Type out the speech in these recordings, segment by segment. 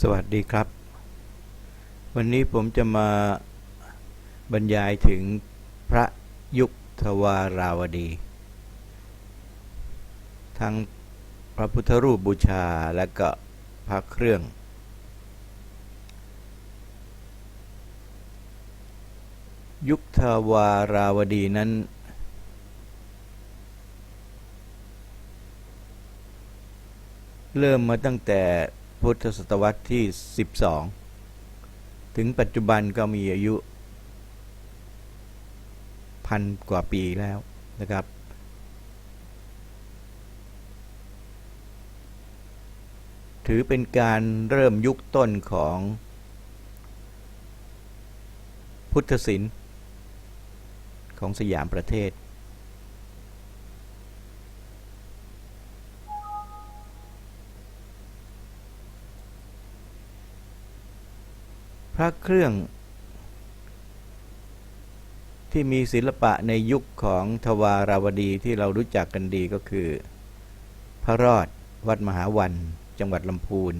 สวัสดีครับ วันนี้ผมจะมาบรรยายถึงพระยุคทวาราวดี ทั้งพระพุทธรูปบูชาและก็พระเครื่อง ยุคทวาราวดีนั้น เริ่มมาตั้งแต่ พุทธศตวรรษที่ 12 ถึงปัจจุบันก็มีอายุพันกว่าปีแล้วนะครับ ถือเป็นการเริ่มยุคต้นของพุทธศิลป์ของสยามประเทศ พระเครื่องที่มีศิลปะในยุคของทวาราวดีที่เรารู้จักกันดีก็คือ พระรอดวัดมหาวัน จังหวัดลำพูน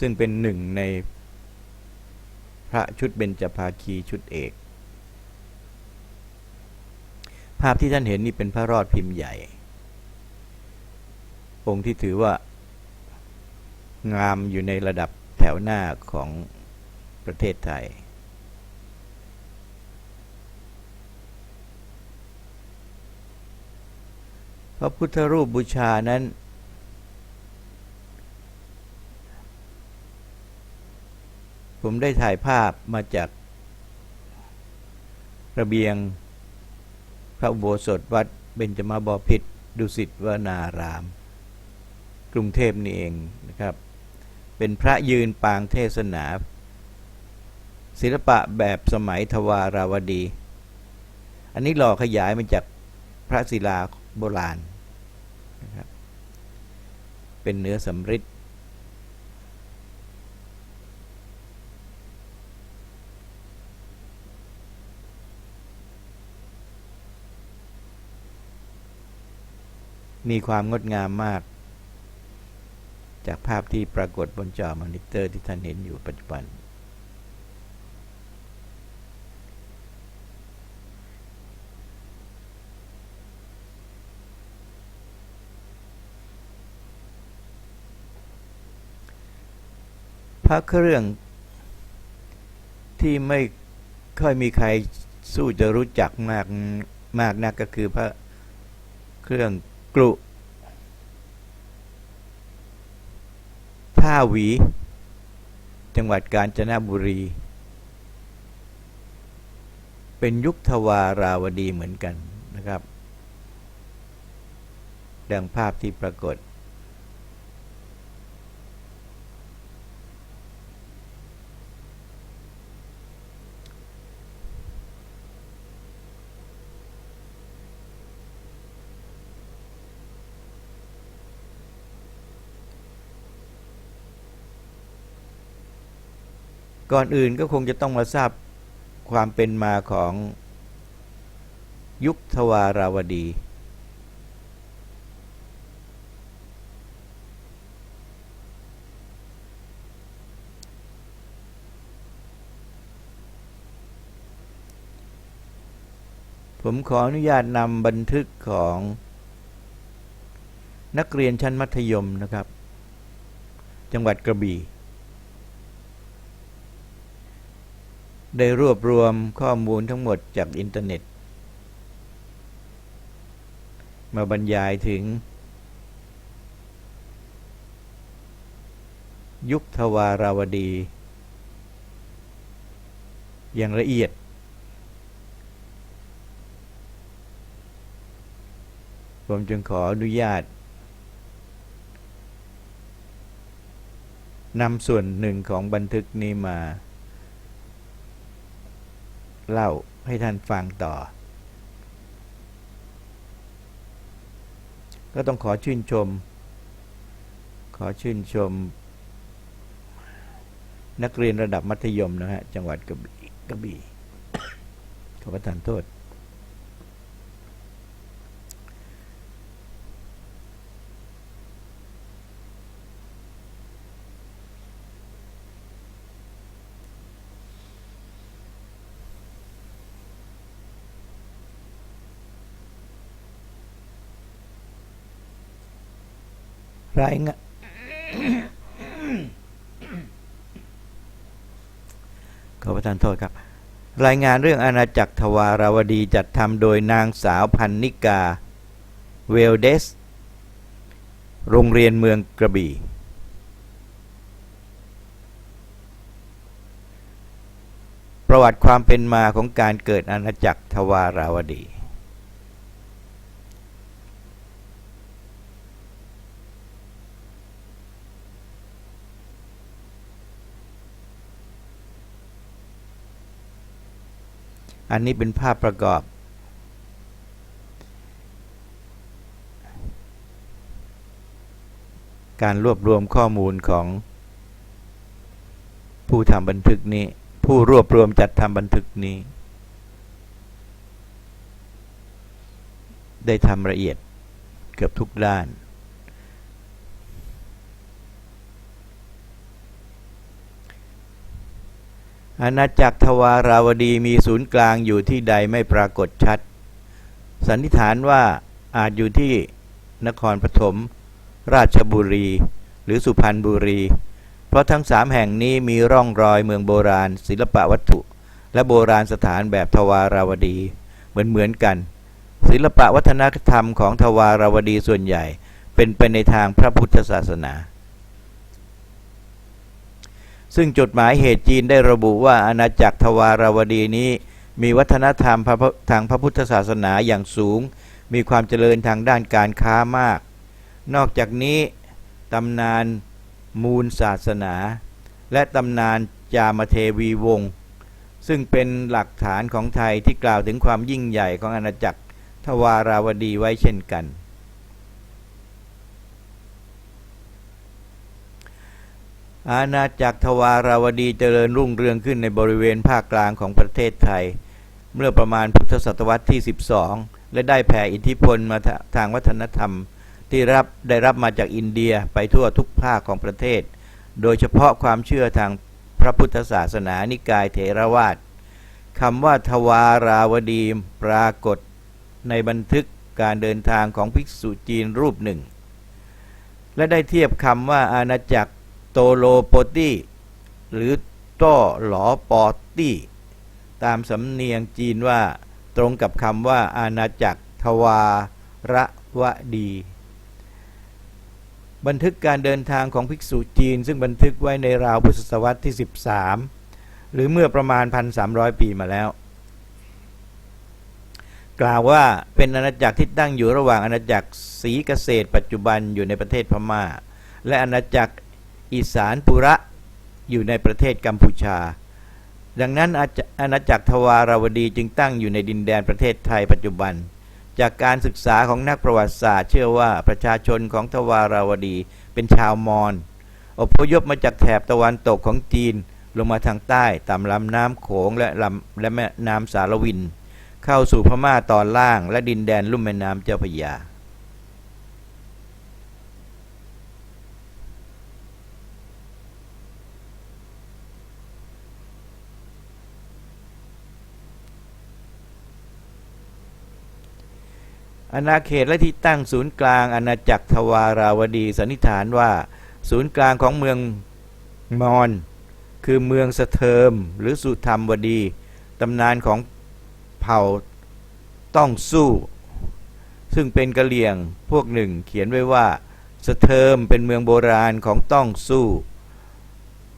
ซึ่งเป็นหนึ่งในพระชุดเบญจภาคีชุดเอก ภาพที่ท่านเห็นนี่เป็นพระรอดพิมพ์ใหญ่ องค์ที่ถือว่า งามอยู่ในระดับแถวหน้าของประเทศไทย พระพุทธรูปบูชานั้น ผมได้ถ่ายภาพมาจากระเบียงพระอุโบสถวัดเบญจมาบพิตรดุสิตวนาราม กรุงเทพนี่เองนะครับ เป็นพระยืนปางเทศนา ศิลปะแบบสมัยทวาราวดี อันนี้หล่อขยายมาจากพระศิลาโบราณนะครับเป็นเนื้อสำริดมีความงดงามมาก จากภาพที่ปรากฏบนจอมอนิเตอร์ที่ท่านเห็นอยู่ปัจจุบัน พระเครื่องที่ไม่ค่อยมีใครสู้จะรู้จักมากมากนักก็คือพระเครื่องกลุ ท่าหวี จังหวัดกาญจนบุรี เป็นยุคทวาราวดีเหมือนกันนะครับ ดังภาพที่ปรากฏ ก่อนอื่นก็คงจะต้องมาทราบความเป็นมาของยุคทวาราวดี ผมขออนุญาตนำบันทึกของนักเรียนชั้นมัธยมนะครับ จังหวัดกระบี่ ได้รวบรวมข้อมูลทั้งหมดจากอินเทอร์เน็ต มาบรรยายถึง ยุคทวาราวดี อย่างละเอียด ผมจึงขออนุญาตนำส่วนหนึ่งของบันทึกนี้มา เล่าให้ท่านฟังต่อ ก็ต้องขอชื่นชม ขอชื่นชม นักเรียนระดับมัธยมนะฮะ จังหวัดกระบี่กระบี่ขอประทานโทษ พ รายงานขอประทานโทษครับ รายงานเรื่องอาณาจักรทวาราวดีจัดทำโดยนางสาวพันนิกา เวลเดส โรงเรียนเมืองกระบี่ ประวัติความเป็นมาของการเกิดอาณาจักรทวาราวดี อันนี้เป็นภาพประกอบ การรวบรวมข้อมูลของผู้ทำบันทึกนี้ ผู้รวบรวมจัดทำบันทึกนี้ ได้ทำละเอียดเกือบทุกด้าน อาณาจักรทวาราวดีมีศูนย์กลางอยู่ที่ใดไม่ปรากฏชัด สันนิษฐานว่าอาจอยู่ที่นครปฐมราชบุรี หรือสุพรรณบุรี เพราะทั้งสามแห่งนี้มีร่องรอยเมืองโบราณ ศิลปวัตถุ และโบราณสถานแบบทวาราวดีเหมือนเหมือนกัน ศิลปวัฒนธรรมของทวาราวดีส่วนใหญ่ เป็นไปในทางพระพุทธศาสนา ซึ่งจดหมายเหตุจีนได้ระบุว่าอาณาจักรทวารวดีนี้ มีวัฒนธรรมทางพระพุทธศาสนาอย่างสูง มีความเจริญทางด้านการค้ามาก นอกจากนี้ตำนานมูลศาสนา และตำนานจามเทวีวงศ์ซึ่งเป็นหลักฐานของไทยที่กล่าวถึงความยิ่งใหญ่ของอาณาจักรทวาราวดีไว้เช่นกัน อาณาจักรทวาราวดีเจริญรุ่งเรืองขึ้นในบริเวณภาคกลางของประเทศไทย เมื่อประมาณพุทธศตวรรษที่ 12 และได้แผ่อิทธิพลมาทางวัฒนธรรม ที่รับได้รับมาจากอินเดียไปทั่วทุกภาคของประเทศ โดยเฉพาะความเชื่อทางพระพุทธศาสนานิกายเถรวาทคำว่าทวาราวดีปรากฏในบันทึกการเดินทางของภิกษุจีนรูปหนึ่ง และได้เทียบคำว่าอาณาจักร โตโลโปตีหรือต้อหลอปอตี้ตามสำเนียงจีนว่าตรงกับคำว่าอาณาจักรทวาระวดี บันทึกการเดินทางของภิกษุจีน ซึ่งบันทึกไว้ในราวพุทธศตวรรษที่ 13 หรือเมื่อประมาณ 1,300 ปีมาแล้ว กล่าวว่าเป็นอาณาจักรที่ตั้งอยู่ระหว่างอาณาจักรศรีเกษตรปัจจุบันอยู่ในประเทศพม่า และอาณาจักร อีสานปุระอยู่ในประเทศกัมพูชา ดังนั้นอาณาจักรทวารวดีจึงตั้งอยู่ในดินแดนประเทศไทยปัจจุบัน จากการศึกษาของนักประวัติศาสตร์ เชื่อว่าประชาชนของทวารวดีเป็นชาวมอญอพยพมาจากแถบตะวันตกของจีนลงมาทางใต้ตามลำน้ำโขงและลำและแม่น้ำสารวิน เข้าสู่พม่าตอนล่างและดินแดนลุ่มแม่น้ำเจ้าพระยา อาณาเขตและที่ตั้งศูนย์กลางอาณาจักรทวาราวดีสันนิษฐานว่า ศูนย์กลางของเมืองมอญคือเมืองสะเทิมหรือสุธรรมวดีตำนานของเผ่าต้องสู้ ซึ่งเป็นกะเหลี่ยงพวกหนึ่งเขียนไว้ว่าสะเทิมเป็นเมืองโบราณของต้องสู้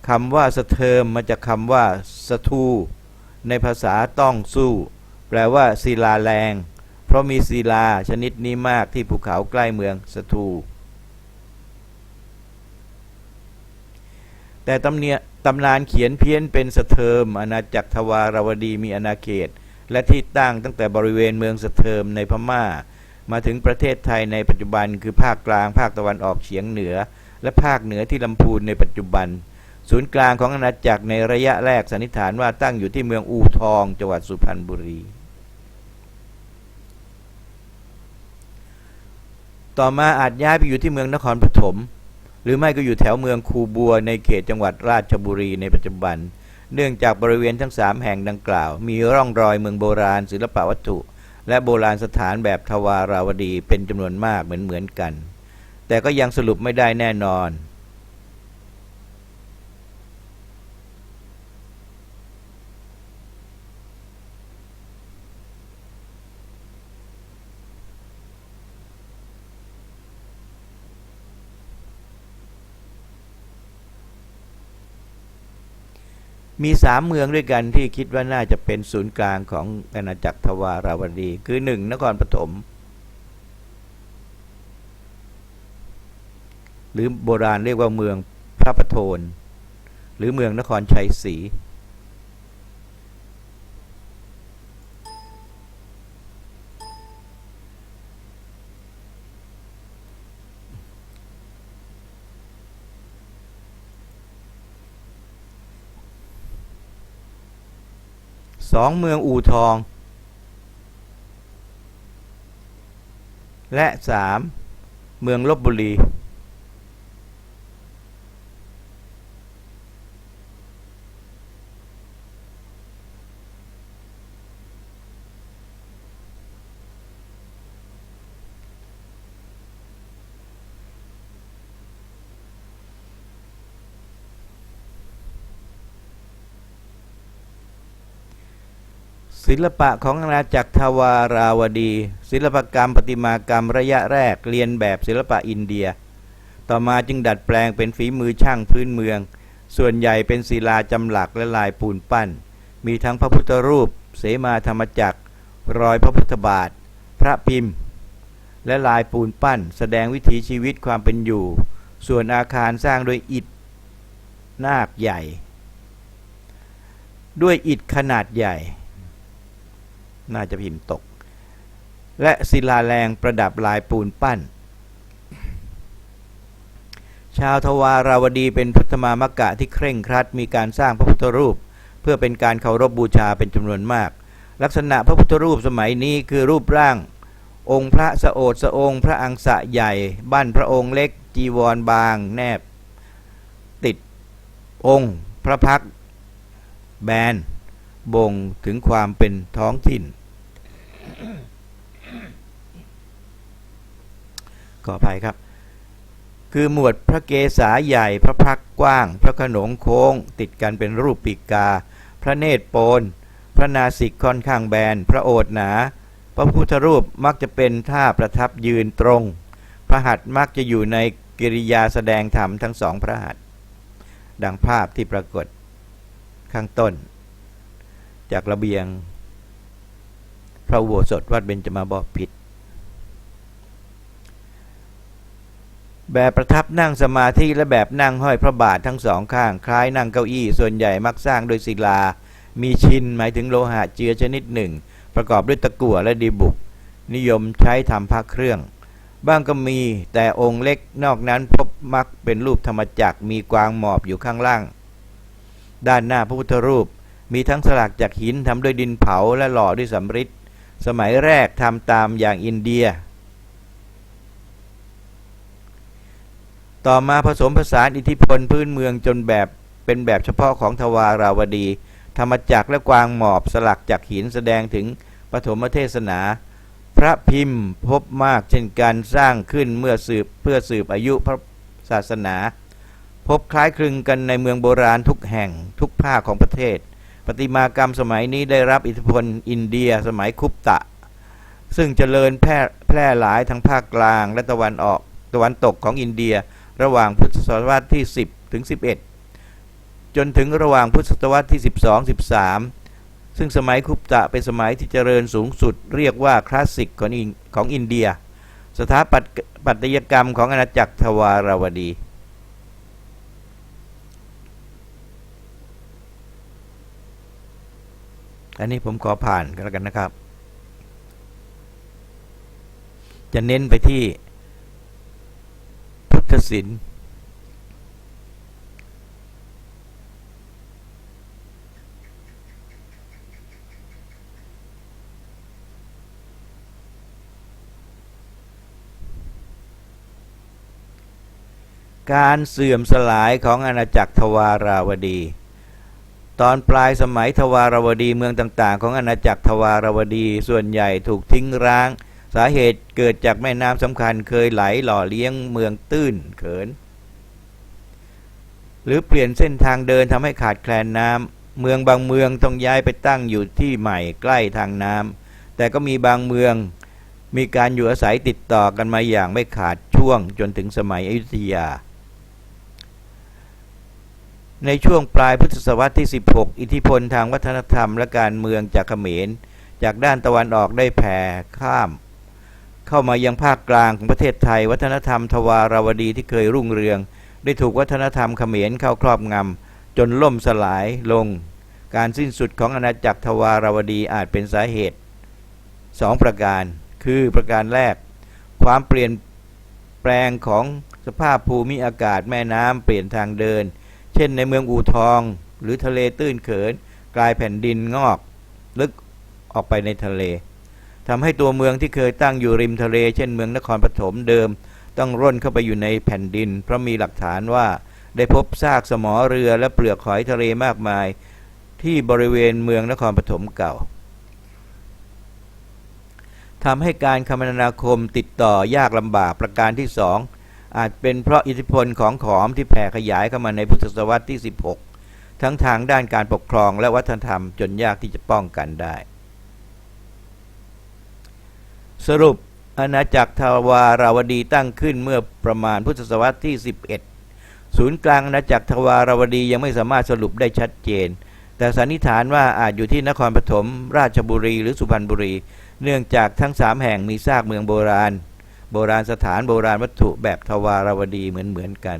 คำว่าสะเทิมมาจากคำว่าสะทู ในภาษาต้องสู้ แปลว่าศิลาแรง ราะมีศิลาชนิดนี้มากที่ภูเขาใกล้เมืองสะทูแต่ตำเนียตำนานเขียนเพี้ยนเป็นสเทิมอาณาจักรทวาราวดีมีอาณาเขต และที่ตั้งตั้งแต่บริเวณเมืองสเทิมในพม่า มาถึงประเทศไทยในปัจจุบันคือภาคกลางภาคตะวันออกเฉียงเหนือ และภาคเหนือที่ลำพูนในปัจจุบัน ศูนย์กลางของอาณาจักรในระยะแรกสันนิษฐานว่าตั้งอยู่ที่เมืองอูทองจังหวัดสุพรรณบุรี ต่อมาอาจย้ายไปอยู่ที่เมืองนครปฐมหรือไม่ก็อยู่แถวเมืองคูบัวในเขตจังหวัดราชบุรีในปัจจุบัน เนื่องจากบริเวณทั้งสามแห่งดังกล่าว มีร่องรอยเมืองโบราณศิลปวัตถุ และโบราณสถานแบบทวาราวดีเป็นจำนวนมากเหมือนเหมือนกัน แต่ก็ยังสรุปไม่ได้แน่นอน มีสามเมืองด้วยกันที่คิดว่าน่าจะเป็นศูนย์กลางของอาณาจักรทวาราวดี คือหนึ่งนครปฐมหรือโบราณเรียกว่าเมืองพระประโทน หรือเมืองนครชัยศรี สองเมืองอู่ทอง และสามเมืองลบบุรี ศิลปะของอาณาจักรทวาราวดี ศิลปกรรม ประติมากรรมระยะแรกเรียนแบบศิลปะอินเดีย ต่อมาจึงดัดแปลงเป็นฝีมือช่างพื้นเมือง ส่วนใหญ่เป็นศิลาจำหลักและลายปูนปั้น มีทั้งพระพุทธรูป เสมาธรรมจักร รอยพระพุทธบาท พระพิมพ์ และลายปูนปั้น แสดงวิถีชีวิตความเป็นอยู่ ส่วนอาคารสร้างโดยอิฐนาคใหญ่ ด้วยอิฐขนาดใหญ่ น่าจะพิมพ์ตก และศิลาแรงประดับลายปูนปั้น ชาวทวาราวดีเป็นพุทธมามกะที่เคร่งครัด มีการสร้างพระพุทธรูป เพื่อเป็นการเคารพบบูชาเป็นจำนวนมาก ลักษณะพระพุทธรูปสมัยนี้คือรูปร่าง องค์พระสะโอดสะองค์ พระอังสะใหญ่บ้านพระองค์เล็ก จีวรบาง แนบ ติดองค์ พระพักแบน บ่งถึงความเป็นท้องถิ่น ขออภัยครับ คือหมวดพระเกศาใหญ่พระพักกว้าง พระขนงโค้ง ติดกันเป็นรูปปีกา พระเนตรโปน พระนาสิกค่อนข้างแบน พระโอษหนา พระพุทธรูปมักจะเป็นท่าประทับยืนตรง พระหัตถ์มักจะอยู่ในกิริยาแสดงธรรมทั้งสองพระหัตถ์ดังภาพที่ปรากฏข้างต้น จากระเบียง พระอุโบสถวัดเบญจมาบพิตรแบบประทับนั่งสมาธิและแบบนั่งห้อยพระบาททั้งสองข้าง คล้ายนั่งเก้าอี้ส่วนใหญ่มักสร้างโดยศิลา มีชินหมายถึงโลหะเจือชนิดหนึ่ง ประกอบด้วยตะกั่วและดีบุก นิยมใช้ทำพระเครื่อง บ้างก็มีแต่องค์เล็กนอกนั้นพบมักเป็นรูปธรรมจักรมีกวางหมอบอยู่ข้างล่าง ด้านหน้าพระพุทธรูป มีทั้งสลักจากหินทำด้วยดินเผาและหล่อด้วยสำริดสมัยแรกทำตามอย่างอินเดีย ต่อมาผสมผสานอิทธิพลพื้นเมืองจนแบบเป็นแบบเฉพาะของทวาราวดี ธรรมจักรและกวางหมอบสลักจากหินแสดงถึงปฐมเทศนา พระพิมพ์พบมากเช่นการสร้างขึ้นเมื่อสืบเพื่อสืบอายุพระศาสนา พบคล้ายคลึงกันในเมืองโบราณทุกแห่งทุกภาคของประเทศ ประติมากรรมสมัยนี้ได้รับอิทธิพลอินเดียสมัยคุปตะ ซึ่งเจริญแพร่แพร่หลายทั้งภาคกลางและตะวันออกตะวันตกของอินเดีย ระหว่างพุทธศตวรรษที่ 10 ถึง 11 จนถึงระหว่างพุทธศตวรรษที่ 12 13 ซึ่งสมัยคุปตะเป็นสมัยที่เจริญสูงสุด เรียกว่าคลาสสิกของอินของอินเดีย สถาปัตยกรรมของอาณาจักรทวารวดี อันนี้ผมขอผ่านกันแล้วกันนะครับ จะเน้นไปที่พุทธศิลป์การเสื่อมสลายของอาณาจักรทวาราวดี ตอนปลายสมัยทวารวดีเมืองต่างๆ ของอาณาจักรทวารวดีส่วนใหญ่ถูกทิ้งร้าง สาเหตุเกิดจากแม่น้ำสำคัญเคยไหลหล่อเลี้ยงเมืองตื้นเขิน หรือเปลี่ยนเส้นทางเดินทำให้ขาดแคลนน้ำเมืองบางเมืองต้องย้ายไปตั้งอยู่ที่ใหม่ใกล้ทางน้ำแต่ก็มีบางเมืองมีการอยู่อาศัยติดต่อกันมาอย่างไม่ขาดช่วงจนถึงสมัยอยุธยา ในช่วงปลายพุทธศตวรรษที่ 16 อิทธิพลทางวัฒนธรรมและการเมืองจากเขมร จากด้านตะวันออกได้แผ่ข้าม เข้ามายังภาคกลางของประเทศไทย วัฒนธรรมทวารวดีที่เคยรุ่งเรือง ได้ถูกวัฒนธรรมเขมรเข้าครอบงำจนล่มสลายลง การสิ้นสุดของอาณาจักรทวารวดีอาจเป็นสาเหตุสองประการ คือประการแรก ความเปลี่ยนแปลงของสภาพภูมิอากาศแม่น้ำเปลี่ยนทางเดิน เช่นในเมืองอูทอง หรือทะเลตื้นเขิน กลายแผ่นดินงอก ลึกออกไปในทะเลทำให้ตัวเมืองที่เคยตั้งอยู่ริมทะเล เช่นเมืองนครปฐมเดิม ต้องร่นเข้าไปอยู่ในแผ่นดิน เพราะมีหลักฐานว่าได้พบซากสมอเรือและเปลือกหอยทะเลมากมาย ที่บริเวณเมืองนครปฐมเก่าทำให้การคมนาคมติดต่อยากลำบากประการที่สอง อาจเป็นเพราะอิทธิพลของขอมที่แผ่ขยายเข้ามาในพุทธศตวรรษที่ 16 ทั้งทางด้านการปกครองและวัฒนธรรมจนยากที่จะป้องกันได้ สรุปอาณาจักรทวาราวดีตั้งขึ้นเมื่อประมาณพุทธศตวรรษที่ 11 ศูนย์กลางอาณาจักรทวาราวดียังไม่สามารถสรุปได้ชัดเจน แต่สันนิษฐานว่าอาจอยู่ที่นครปฐมราชบุรีหรือสุพรรณบุรี เนื่องจากทั้งสามแห่งมีซากเมืองโบราณ โบราณสถานโบราณวัตถุแบบทวารวดีเหมือนเหมือนกัน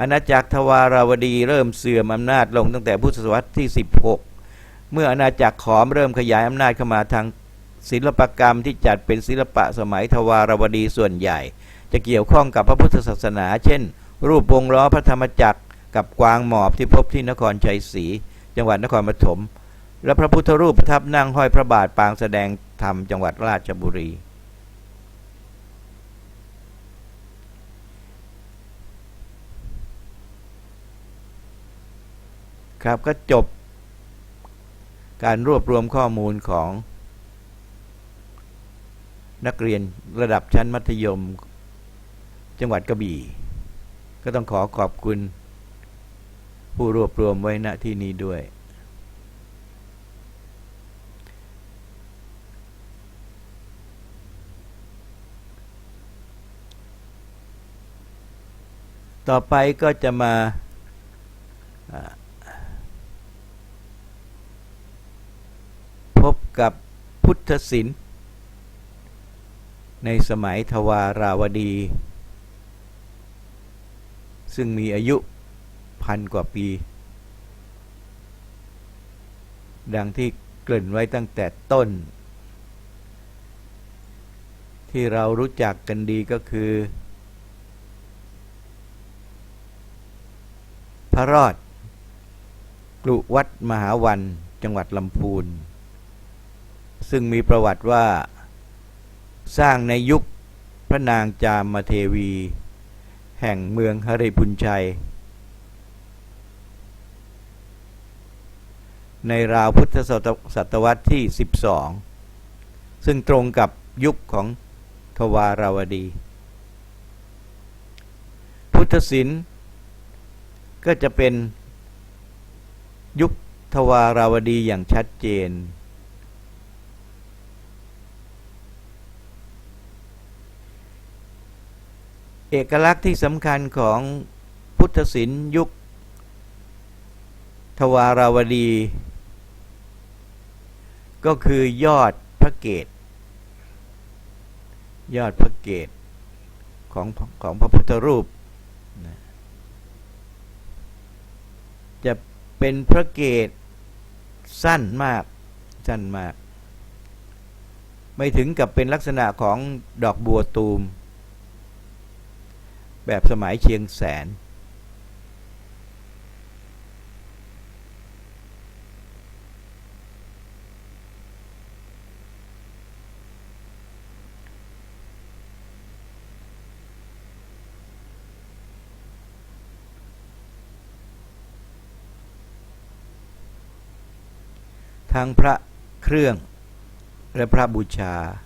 อาณาจักรทวารวดีเริ่มเสื่อมอำนาจลงตั้งแต่พุทธศตวรรษที่ 16 เมื่ออาณาจักรขอมเริ่มขยายอำนาจเข้ามาทางศิลปกรรมที่จัดเป็นศิลปะสมัยทวารวดีส่วนใหญ่ จะเกี่ยวข้องกับพระพุทธศาสนา เช่น รูปวงล้อพระธรรมจักร กับกวางหมอบที่พบที่นครชัยศรีจังหวัดนครปฐมและพระพุทธรูปประทับนั่งห้อยพระบาทปางแสดงธรรมจังหวัดราชบุรี ครับ ก็จบการรวบรวมข้อมูลของนักเรียนระดับชั้นมัธยม จังหวัดกระบี่ ก็ต้องขอขอบคุณ ผู้รวบรวมไว้ณที่นี้ด้วย ต่อไปก็จะมาอ่าพบ กับพุทธศิลป์ในสมัยทวาราวดี ซึ่งมีอายุพันกว่าปี ดังที่เกริ่นไว้ตั้งแต่ต้น ที่เรารู้จักกันดีก็คือ พระรอดกรุวัดมหาวันจังหวัดลำพูน ซึ่งมีประวัติว่าสร้างในยุคพระนางจามเทวี แห่งเมืองหริพุนชัย ในราวพุทธศตศตวรรษที่ 12 ซึ่งตรงกับยุคของทวาราวดี พุทธศิลป์ก็จะเป็นยุคทวาราวดีอย่างชัดเจน เอกลักษณ์ที่สำคัญของพุทธศิลป์ยุค ทวาราวดี ก็คือยอดพระเกตยอดพระเกตของของพระพุทธรูป จะเป็นพระเกตสั้นมาก สั้นมาก ไม่ถึงกับเป็นลักษณะของดอกบัวตูม แบบสมัยเชียงแสน ทั้งพระเครื่องและพระบูชา อะ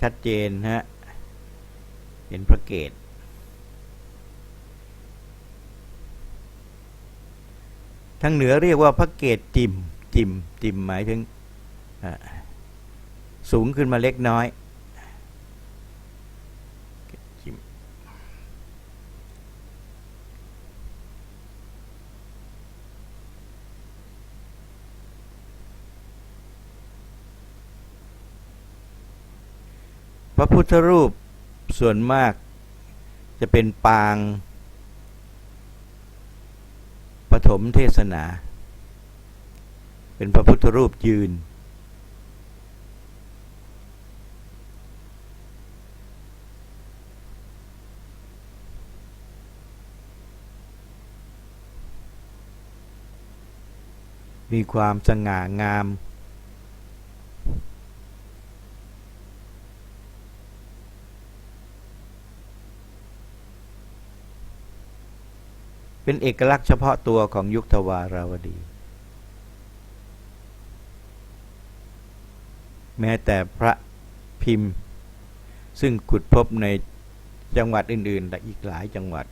ชัดเจนฮะ เห็นพระเกตทางเหนือเรียกว่าพระเกตจิมจิมจิมหมายถึงสูงขึ้นมาเล็กน้อย จิม พระพุทธรูปส่วนมากจะเป็นปางปฐมเทศนา เป็นพระพุทธรูปยืน มีความสง่างาม เป็นเอกลักษณ์เฉพาะตัวของยุคทวาราวดี แม้แต่พระพิมพ์ ซึ่งขุดพบในจังหวัดอื่นๆและอีกหลายจังหวัด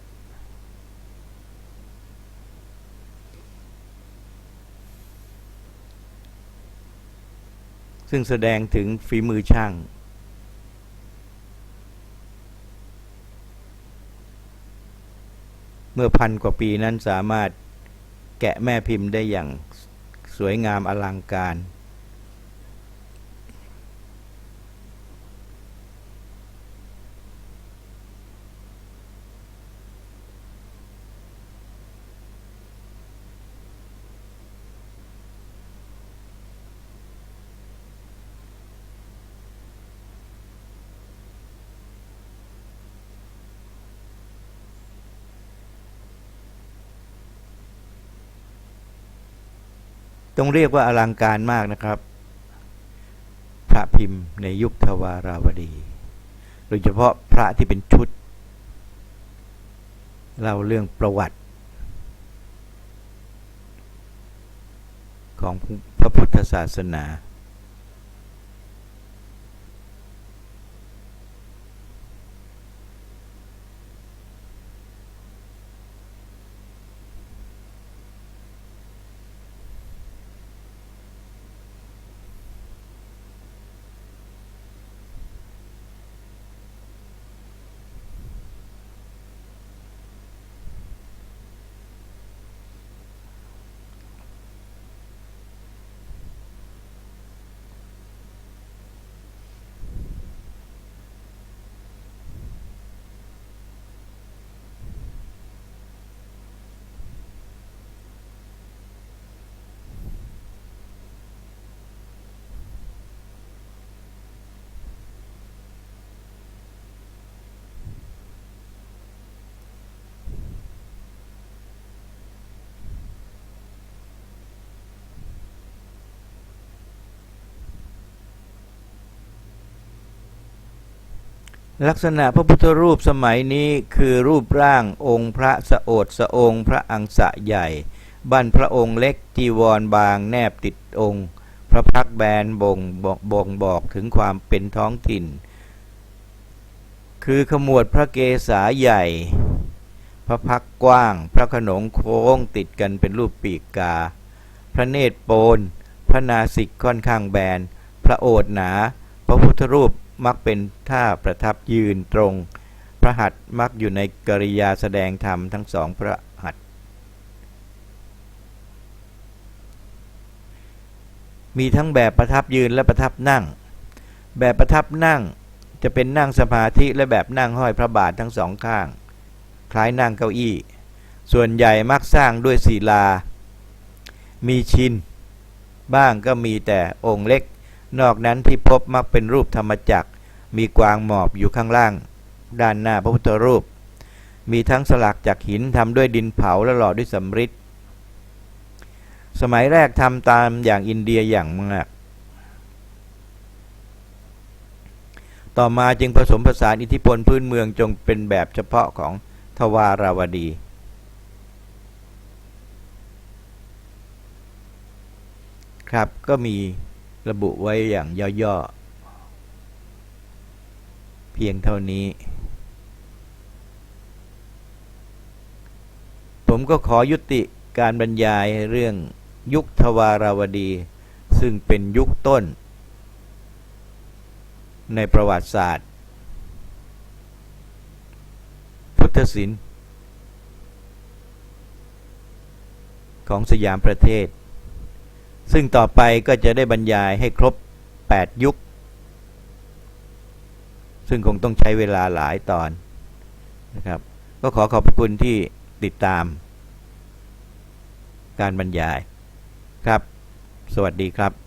ซึ่งแสดงถึงฝีมือช่าง เมื่อพันกว่าปีนั้นสามารถแกะแม่พิมพ์ได้อย่างสวยงามอลังการ ต้องเรียกว่าอลังการมากนะครับ พระพิมพ์ในยุคทวาราวดี โดยเฉพาะพระที่เป็นชุดเล่าเรื่องประวัติ ของพระพุทธศาสนา ลักษณะพระพุทธรูปสมัยนี้คือรูปร่างองค์พระสะโอดสะองค์พระอังสะใหญ่ บั้นพระองค์เล็กจีวรบางแนบติดองค์ พระพักแบนบ่งบอกบ่งบอกถึงความเป็นท้องถิ่น คือขมวดพระเกศาใหญ่ พระพักกว้าง พระขนงโค้งติดกันเป็นรูปปีกกา พระเนตรโปน พระนาสิกค่อนข้างแบน พระโอษหนา พระพุทธรูป มักเป็นท่าประทับยืนตรง พระหัตถ์มักอยู่ในกริยาแสดงธรรมทั้งสองพระหัตถ์มีทั้งแบบประทับยืนและประทับนั่ง แบบประทับนั่งจะเป็นนั่งสมาธิและแบบนั่งห้อยพระบาททั้งสองข้าง คล้ายนั่งเก้าอี้ ส่วนใหญ่มักสร้างด้วยศิลา มีชิน บ้างก็มีแต่องค์เล็ก นอกนั้นที่พบมักเป็นรูปธรรมจักร มีกวางหมอบอยู่ข้างล่าง ด้านหน้าพระพุทธรูป มีทั้งสลักจากหินทำด้วยดินเผาและหล่อด้วยสำริดสมัยแรกทำตามอย่างอินเดียอย่างมาก ต่อมาจึงผสมผสานอิทธิพลพื้นเมืองจงเป็นแบบเฉพาะของทวาราวดี ครับก็มี ระบุไว้อย่างย่อๆ เพียงเท่านี้ ผมก็ขอยุติการบรรยายเรื่องยุคทวาราวดี ซึ่งเป็นยุคต้น ในประวัติศาสตร์ พุทธศิลป์ของสยามประเทศ ซึ่งต่อไปก็จะได้บรรยายให้ครบ 8 ยุค ซึ่งคงต้องใช้เวลาหลายตอนนะครับ ก็ขอขอบคุณที่ติดตาม การบรรยายครับ สวัสดีครับ